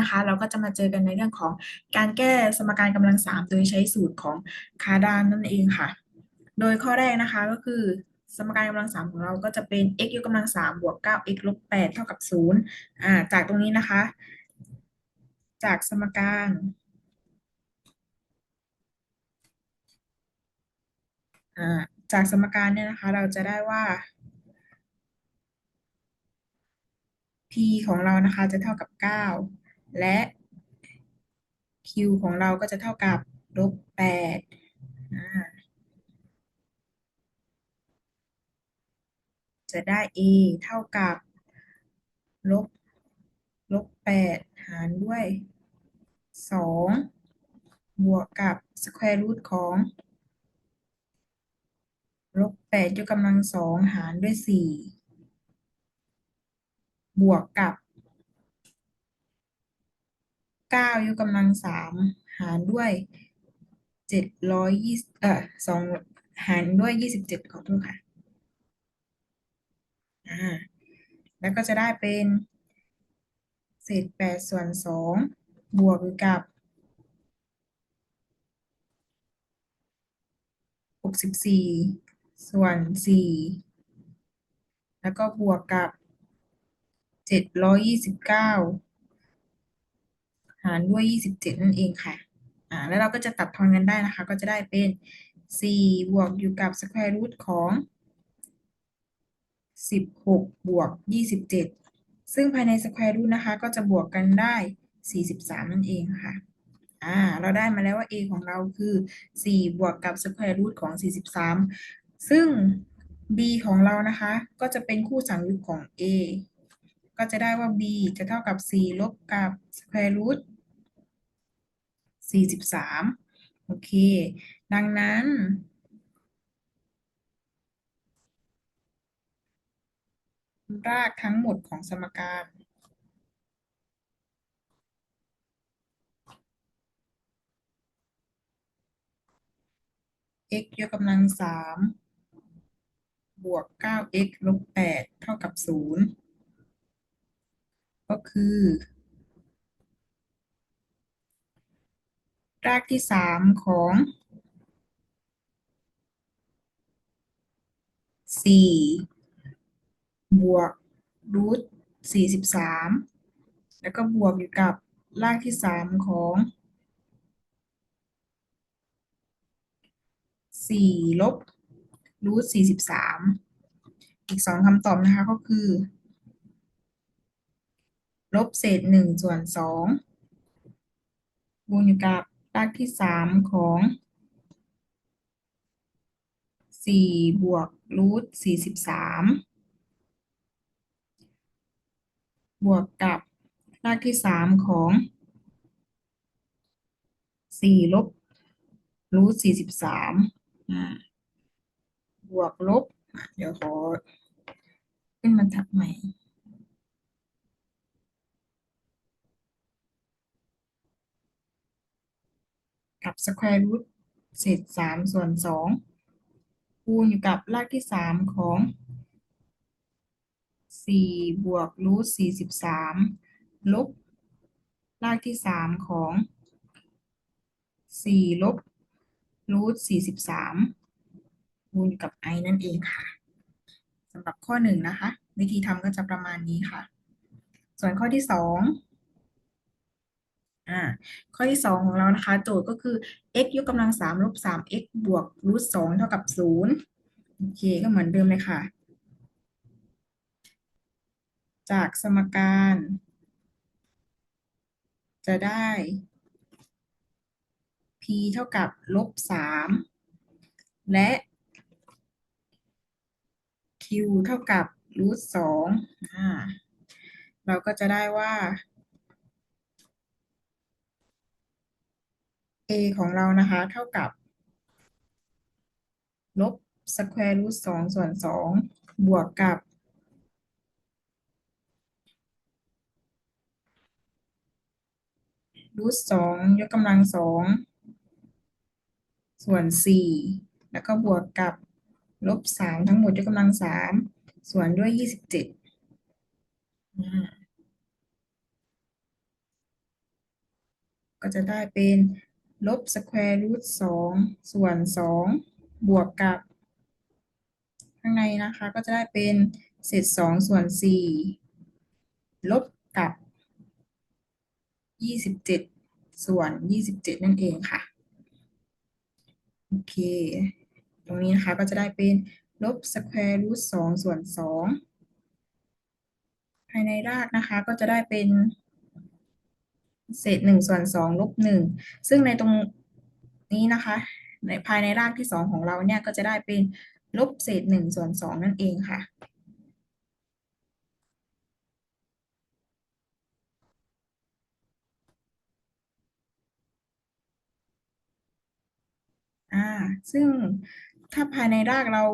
นะคะ เราก็จะมาเจอกันในเรื่องของการแก้สมการกำลังสามโดยใช้สูตรของคาร์ดานนั่นเองค่ะ โดยข้อแรกนะคะก็คือสมการกำลังสามของเราก็จะเป็น x ยกกำลังสามบวกเก้า x ลบแปดเท่ากับศูนย์อ่าจากตรงนี้นะคะ จากสมการอ่าจากสมการเนี่ยนะคะ เราจะได้ว่า p ของเรานะคะจะเท่ากับ 9 และ q ของเราก็จะเท่ากับลบ8อ่าจะได้ a เท่ากับลบลบ8หารด้วย2บวกกับ square root ของลบ8ยกกำลังสองหารด้วย4บวกกับ 9ยกกำลังสามหารด้วย720เอ่อ2หารด้วย27ขอโทษค่ะอ่าแล้วก็จะได้เป็นเศษแปดส่วนสองบวกกับหกสิบสี่ส่วนสี่แล้วก็บวกกับเจ็ดร้อยยี่สิบเก้า หารด้วย 27 นั่นเองค่ะ อ่า แล้วเราก็จะตัดทอนกันได้นะคะ ก็จะได้เป็น 4 บวกอยู่กับ square root ของ 16 บวก 27 ซึ่งภายใน square root นะคะ ก็จะบวกกันได้ 43 นั่นเองค่ะ อ่า เราได้มาแล้วว่า a ของเราคือ 4 บวกกับ square root ของ 43 ซึ่ง b ของเรานะคะ ก็จะเป็นคู่สังยุตของ a ก็จะได้ว่า b จะเท่ากับ 4 ลบกับ square root 43 โอเค ดังนั้น รากทั้งหมดของสมการเยกกำลังสามบวกเก้าเลบแปดเท่ากับศูนย์ก็คือ รากที่3ของ4บวกรูท43แล้วก็บวกอยู่กับรากที่3ของสี่ลบรูทสี่สิบสามอีกสองคำตอบนะคะก็คือ ลบเศษหนึ่งส่วนสองบวกอยู่กับ รากที่สามของสี่บวกรูทสี่สิบสามบวกกับรากที่สามของสี่ลบรูทสี่สิบสามบวกลบ เดี๋ยวขอขึ้นบรรทัดใหม่ กับสแควร์รูทเศษสามส่วนสองคูณอยู่กับรากที่สามของสี่บวกรูทสี่สิบสามลบรากที่สามของสี่ลบรูทสี่สิบสามคูณกับ i นั่นเองค่ะสำหรับข้อหนึ่งนะคะ วิธีทำก็จะประมาณนี้ค่ะ ส่วนข้อที่สอง อ่าข้อที่สองของเรานะคะ โจทย์ก็คือ x ยกกำลังสามลบสาม x บวกรูทสองเท่ากับศูนย์โอเคก็เหมือนเดิมเลยค่ะ จากสมการ จะได้ p เท่ากับลบสามและ q เท่ากับรูทสองอ่า เราก็จะได้ว่า a ของเรานะคะ เท่ากับ ลบสแควร์รูทสองส่วนสองบวกกับ รูทสองยกกำลังสองส่วนสี่แล้วก็บวกกับลบสามทั้งหมดยกกำลังสามส่วนด้วยยี่สิบเจ็ดก็จะได้เป็น ลบสแควร์รูทสองส่วนสองบวกกับ ข้างในนะคะก็จะได้เป็นเศษสองส่วนสี่ลบกับยี่สิบเจ็ดส่วนยี่สิบเจ็ดนั่นเองค่ะ โอเค ตรงนี้นะคะก็จะได้เป็นลบสแควร์รูทสองส่วนสองภายในรากนะคะก็จะได้เป็น เศษหนึ่งส่วนสองลบหนึ่งซึ่งในตรงนี้นะคะ ในภายในรากที่สองของเราเนี่ยก็จะได้เป็นลบเศษหนึ่งส่วนสองนั่นเองค่ะ อ่า ซึ่งถ้าภายในรากเรา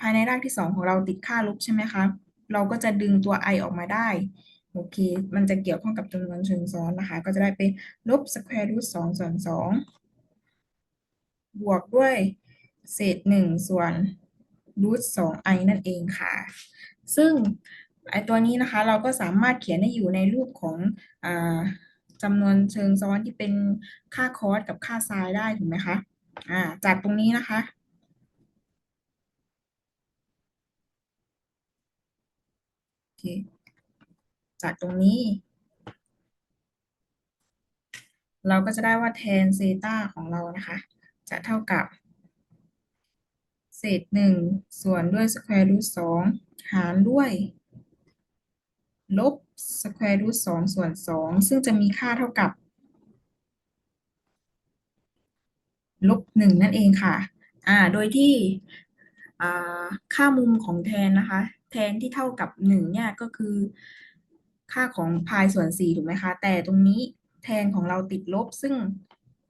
ภายในรากที่สองของเราติดค่าลบใช่ไหมคะ เราก็จะดึงตัว i ออกมาได้ โอเค มันจะเกี่ยวข้องกับจำนวนเชิงซ้อนนะคะ ก็จะได้เป็นลบสแควร์รูทสองส่วนสองบวกด้วยเศษหนึ่งส่วนรูทสอง i นั่นเองค่ะ ซึ่งไอตัวนี้นะคะเราก็สามารถเขียนให้อยู่ในรูปของอจำนวนเชิงซ้อนที่เป็นค่าคอสกับค่าไซน์ได้ถูกไหมคะอ่าจากตรงนี้นะคะโอเค จากตรงนี้ เราก็จะได้ว่าแทนเซต้าของเรานะคะ จะเท่ากับ เศษหนึ่งส่วนด้วยสแควร์รูทสองหารด้วย ลบสแควร์รูทสองส่วนสองซึ่งจะมีค่าเท่ากับลบหนึ่งนั่นเองค่ะ อ่า โดยที่ค่ามุมของแทนนะคะ แทนที่เท่ากับหนึ่งเนี่ยก็คือ ค่าของพายส่วนสี่ถูกไหมคะ แต่ตรงนี้แทนของเราติดลบ ซึ่ง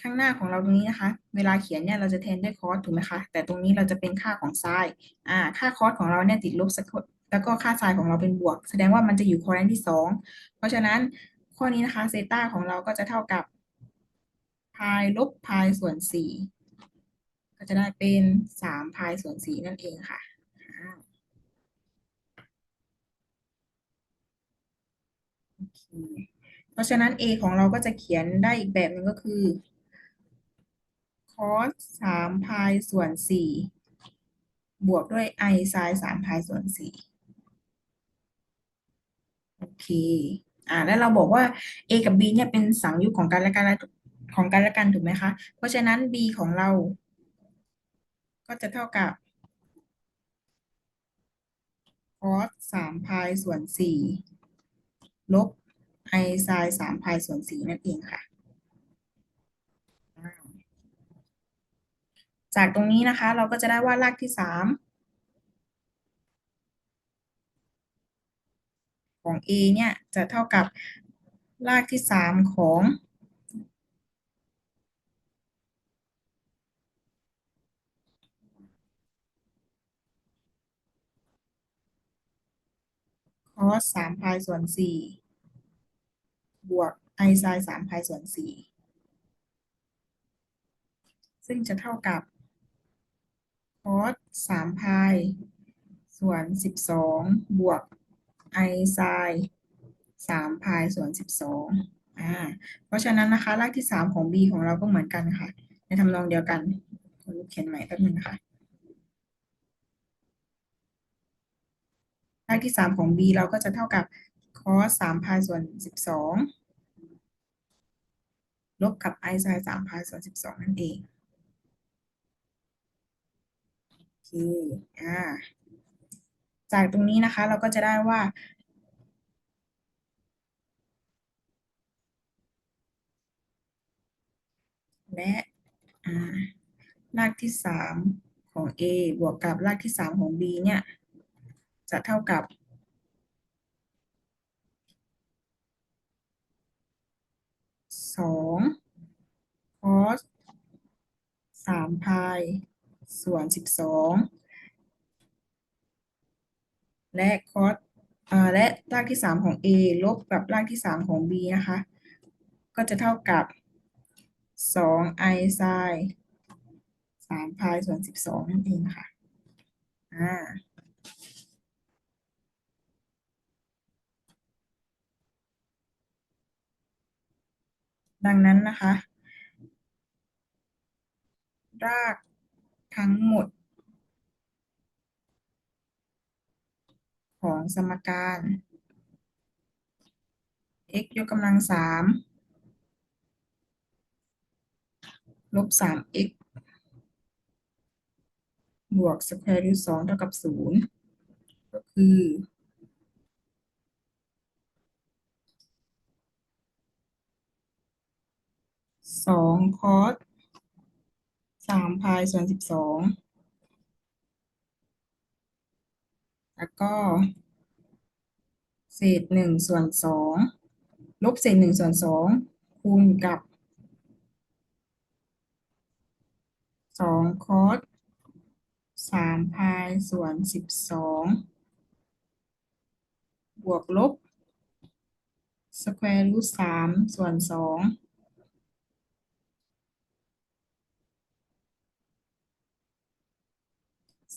ข้างหน้าของเราตรงนี้นะคะ เวลาเขียนเนี่ยเราจะแทนด้วยคอสถูกไหมคะ แต่ตรงนี้เราจะเป็นค่าของไซน์อ่า ค่าคอสของเราเนี่ยติดลบสักแล้วก็ค่าไซน์ของเราเป็นบวก แสดงว่ามันจะอยู่คอแรนที่สองเพราะฉะนั้นข้อนี้นะคะเซต้าของเราก็จะเท่ากับพายลบพายส่วนสี่ก็จะได้เป็นสามพายส่วนสี่นั่นเองค่ะอ่าโอ เพราะฉะนั้น a ของเราก็จะเขียนได้อีกแบบหนึ่งก็คือ cos สามพายส่วนสี่บวกด้วย i sin สามพายส่วนสี่โอเค อ่า แล้วเราบอกว่า a กับ b เนี่ยเป็นสังยุคของกันและกันของกันและกันถูกไหมคะ เพราะฉะนั้น b ของเรา ก็จะเท่ากับ cos สามพายส่วนสี่ลบ i sin สามพายส่วนสี่นั่นเองค่ะ จากตรงนี้นะคะ เราก็จะได้ว่ารากที่สามของ a เนี่ย จะเท่ากับรากที่สามของ cos สามพายส่วนสี่ บวก i sin สามพายส่วนสี่ซึ่งจะเท่ากับ cos สามพายส่วนสิบสองบวก i sin สามพายส่วนสิบสองอ่า เพราะฉะนั้นนะคะรากที่สามของ b ของเราก็เหมือนกันค่ะ ในทำนองเดียวกันคนเขียนใหม่แป๊บนึงนะคะรากที่สามของ b เราก็จะเท่ากับ cos สามพายส่วนสิบสองลบกับ i sin สามพายส่วนสิบสองนั่นเองโอเคอ่าจากตรงนี้นะคะเราก็จะได้ว่าและอ่ารากที่สามของ a บวกกับรากที่สามของ b เนี่ย จะเท่ากับ สองคอสสามพายส่วนสิบสองและคอสอ่าและรากที่สามของ a ลบกับรากที่สามของ b นะคะ ก็จะเท่ากับสอง i sin สามพายส่วนสิบสองนั่นเองค่ะอ่า ดังนั้นนะคะ รากทั้งหมด ของสมการ x ยกกำลังสามลบสาม x บวกสแควร์รูทสองเท่ากับศูนย์ก็คือ สองคอสสามพายส่วนสิบสองแล้วก็ เศษหนึ่งส่วนสองลบเศษหนึ่งส่วนสองคูณกับสองคอสสามพายส่วนสิบสองบวกลบสแควร์รูทสามส่วนสอง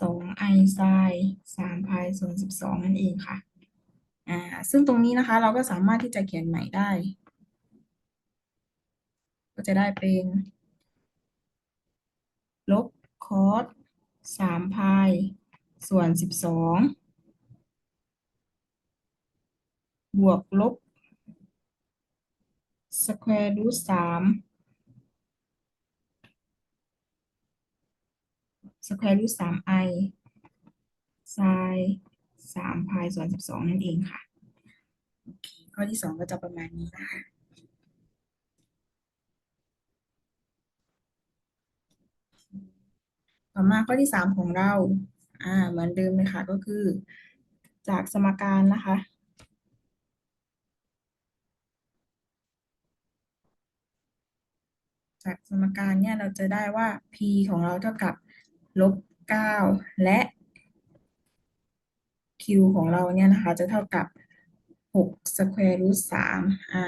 2i ไซน์พายส่วน 12 นั่นเองค่ะ อ่า ซึ่งตรงนี้นะคะเราก็สามารถที่จะเขียนใหม่ได้ ก็จะได้เป็น ลบคอส3ายส่วน 12 บวกลบ สแควร์รูท3 square root 3i ไซน์สามพายส่วนสิบสองนั่นเองค่ะโอเคข้อที่สองก็จะประมาณนี้นะคะต่อมาข้อที่สามของเรา อ่า เหมือนเดิมเลยค่ะก็คือ จากสมการนะคะ จากสมการเนี่ยเราจะได้ว่า p ของเราเท่ากับ ลบเก้าและ q ของเราเนี่ยนะคะจะเท่ากับหกสแควร์รูทสามอ่า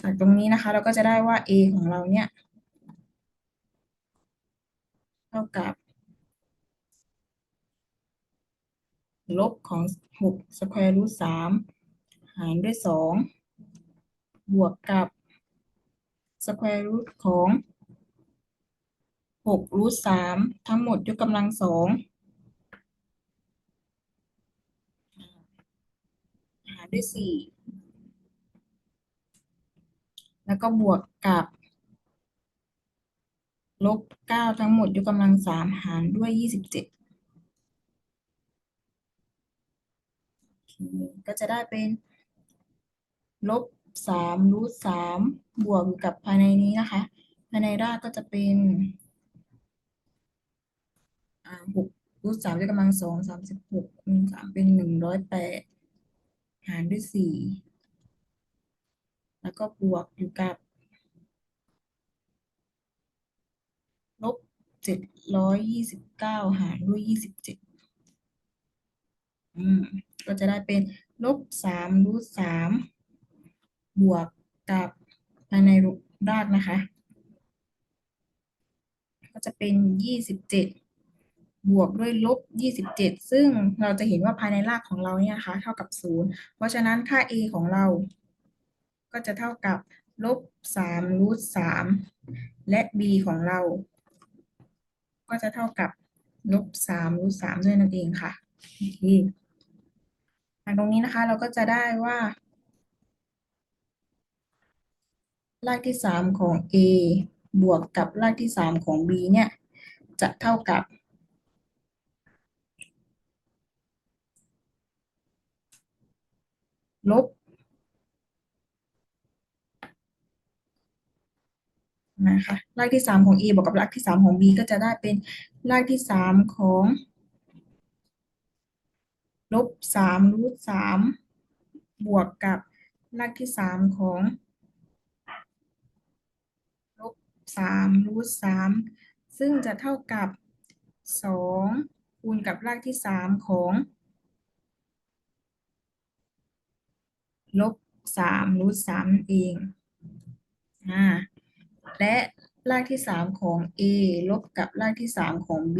จากตรงนี้นะคะเราก็จะได้ว่า a ของเราเนี่ย เท่ากับลบของหกสแควร์รูทสามหารด้วยสองบวกกับสแควร์รูทของ หกรูทสามทั้งหมดยกกำลังสองหารด้วยสี่แล้วก็บวกกับลบเก้าทั้งหมดยกกำลังสามหารด้วยยี่สิบเจ็ดก็จะได้เป็นลบสามรูทสามบวกกับภายในนี้นะคะ ภายในรากก็จะเป็น หกรูทสามยกกำลังสองสามสิบหกคูณสามเป็นหนึ่งร้อยแปดหารด้วยสี่แล้วก็บวกอยู่กับลบเจ็ดร้อยยี่สิบเก้าหารด้วยยี่สิบเจ็ดอืมก็จะได้เป็นลบสามรูทสามบวกกับภายในรากนะคะ ก็จะเป็นยี่สิบเจ็ด บวกด้วยลบยี่สิบเจ็ดซึ่งเราจะเห็นว่าภายในรากของเราเนี่ยนะคะเท่ากับศูนย์เพราะฉะนั้นค่า a ของเรา ก็จะเท่ากับลบสามรูทสามและ b ของเรา ก็จะเท่ากับลบสามรูทสามด้วยนั่นเองค่ะโอเคตรงนี้นะคะเราก็จะได้ว่า รากที่สามของ a บวกกับรากที่สามของ b เนี่ย จะเท่ากับ ลบนะคะรากที่สามของ a บวกกับรากที่สามของ b ก็จะได้เป็นรากที่สามของลบสามรูทสามบวกกับรากที่สามของลบสามรูทสามซึ่งจะเท่ากับสองคูณกับรากที่สามของ ลบสามรูทสามเองอ่าและรากที่สามของ a ลบกับรากที่สามของ b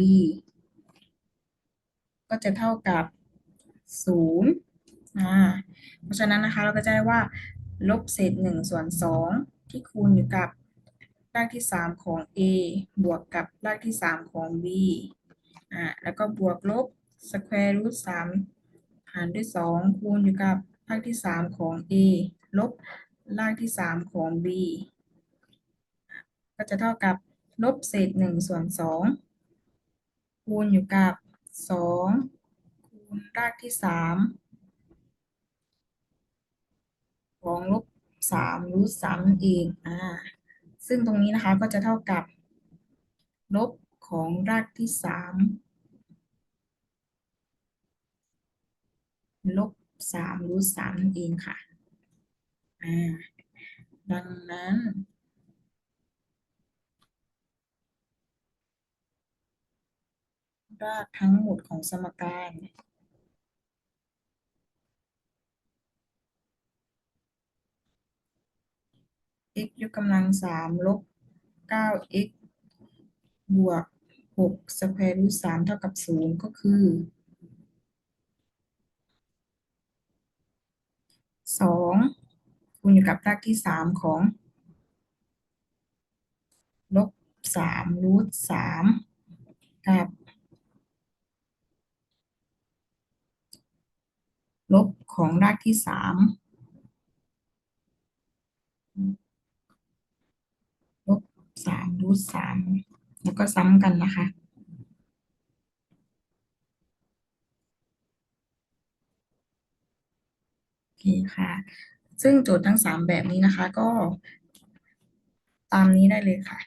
ก็จะเท่ากับศูนย์อ่าเพราะฉะนั้นนะคะเราก็จะได้ว่า ลบเศษหนึ่งส่วนสองที่คูณอยู่กับรากที่สามของ a บวกกับรากที่สามของ b อ่าแล้วก็บวกลบ square root สามหารด้วยสองคูณอยู่กับ รากที่สามของ a ลบรากที่สามของ b ก็จะเท่ากับลบเศษหนึ่งส่วนสองคูณอยู่กับสองคูณรากที่สามของลบสามรูทสามนั่นเองอ่าซึ่งตรงนี้นะคะก็จะเท่ากับลบของรากที่สามลบ สามรูทสามนั่นเองค่ะอ่าดังนั้นรากทั้งหมดของสมการ x ยกกำลังสามลบเก้า x บวกหกสแควร์รูทสามเท่ากับศูนย์ก็คือสอง คูณอยู่กับรากที่สามของลบสามรูทสามกับลบของรากที่สามลบสามรูทสามแล้วก็ซ้ำกันนะคะโอเคค่ะ ซึ่งโจทย์ทั้งสามแบบนี้นะคะ ก็ตามนี้ได้เลยค่ะ